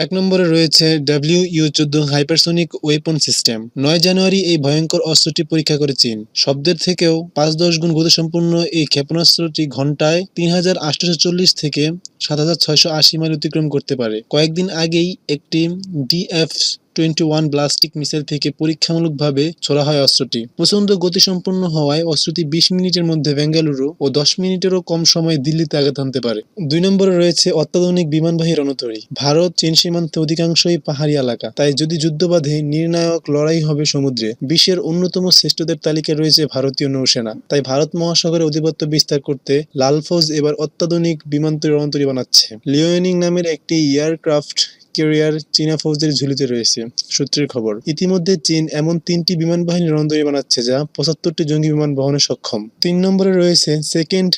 এক নম্বরে রয়েছে ডাব্লিউ ইউ চোদ্দ হাইপারসোনিক ওয়েপন সিস্টেম নয় জানুয়ারি এই ভয়ঙ্কর অস্ত্রটি পরীক্ষা করে চীন। শব্দের থেকেও পাঁচ দশ গুণ গতিসম্পন্ন এই ক্ষেপণাস্ত্রটি ঘন্টায় তিন হাজার থেকে সাত হাজার ছয়শো আশি মাইল অতিক্রম করতে পারে। কয়েকদিন আগেই একটি DF twenty one ballistic missile থেকে পরীক্ষামূলকভাবে ছোড়া হয় অস্ত্রটি। প্রচণ্ড গতিসম্পন্ন হওয়ায় অস্ত্রটি বিশ মিনিটের মধ্যে বেঙ্গালুরু ও দশ মিনিটেরও কম সময়ে দিল্লিতে আঘাত হানতে পারে। দুই নম্বরে রয়েছে অত্যাধুনিক বিমানবাহী রণতরী। ভারত, চীন সীমান্তে অধিকাংশই পাহাড়ি এলাকা। তাই যদি যুদ্ধ বাঁধে নির্ণায়ক লড়াই হবে সমুদ্রে, বিশ্বের অন্যতম শ্রেষ্ঠদের তালিকায় রয়েছে ভারতীয় নৌসেনা। তাই ভারত মহাসাগরে অধিপত্য বিস্তার করতে লাল ফৌজ এবার অত্যাধুনিক বিমানতরী রণতরী বানাচ্ছে। লিওয়েনিং নামের একটি এয়ারক্রাফট ক্যারিয়ার চীনা ফৌজের ঝুলিতে রয়েছে, সূত্রের খবর। ইতিমধ্যে চীন এমন তিনটি বিমান বাহিনী রণতরী বানাচ্ছে যা পঁচাত্তরটি জঙ্গি বিমান বহনে সক্ষম। তিন নম্বরে রয়েছে সেকেন্ড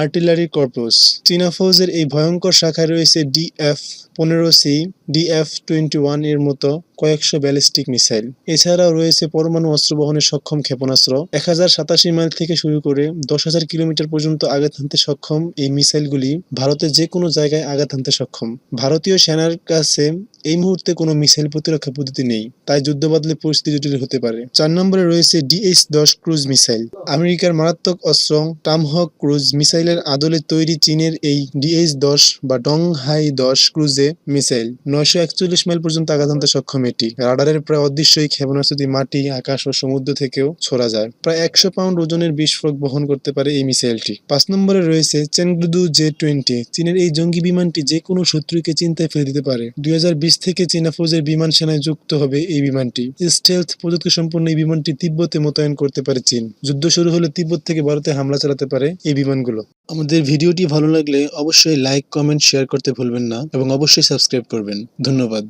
আর্টিলারি কর্পস। চীনা ফৌজের এই ভয়ঙ্কর শাখায় রয়েছে ডিএফ পনেরো সি ডিএফ টোয়েন্টি ওয়ানের মতো কয়েকশো ব্যালিস্টিক মিসাইল। এছাড়াও রয়েছে পরমাণু অস্ত্র বহনে সক্ষম ক্ষেপণাস্ত্র। এক হাজার সাতাশি মাইল থেকে শুরু করে দশ হাজার কিলোমিটার পর্যন্ত আঘাত হানতে সক্ষম এই মিসাইলগুলি ভারতের যে কোনো জায়গায় আঘাত হানতে সক্ষম। ভারতীয় সেনার কাছে এই মুহূর্তে কোনো মিসাইল প্রতিরক্ষা পদ্ধতি নেই, তাই যুদ্ধ বাদলে পরিস্থিতি জটিল হতে পারে। চার নম্বরে রয়েছে ডিএইচ দশ ক্রুজ মিসাইল। আমেরিকার মারাত্মক অস্ত্র টামহক ক্রুজ মিসাইলের আদলে তৈরি চীনের এই ডিএইচ দশ বা ডং হাই দশ ক্রুজে মিসাইল। নয়শো একচল্লিশ মাইল পর্যন্ত আঘাত হানতে সক্ষম এটি। রাডারের প্রায় অদৃশ্য এই ক্ষেপণাস্ত্রটি মাটি, আকাশ ও সমুদ্র থেকেও ছোড়া যায়। প্রায় একশো পাউন্ড ওজনের বিস্ফোরক বহন করতে পারে এই মিসাইলটি। পাঁচ নম্বরে রয়েছে চেংদুদু জে টোয়েন্টি চীনের এই জঙ্গি বিমানটি যে কোনো শত্রুকে চিন্তায় ফেলে দিতে পারে। দুই হাজার বিশ থেকে চীনা ফৌজের বিমান সেনায় যুক্ত হবে এই বিমানটি। স্টেলথ প্রযুক্তি সম্পন্ন এই বিমানটি তিব্বতে মোতায়েন করতে পারে চীন। যুদ্ধ শুরু হলে তিব্বত থেকে ভারতে হামলা চালাতে পারে এই বিমানগুলো। আমাদের ভিডিওটি ভালো লাগলে অবশ্যই লাইক, কমেন্ট, শেয়ার করতে ভুলবেন না এবং অবশ্যই সাবস্ক্রাইব করবেন। ধন্যবাদ।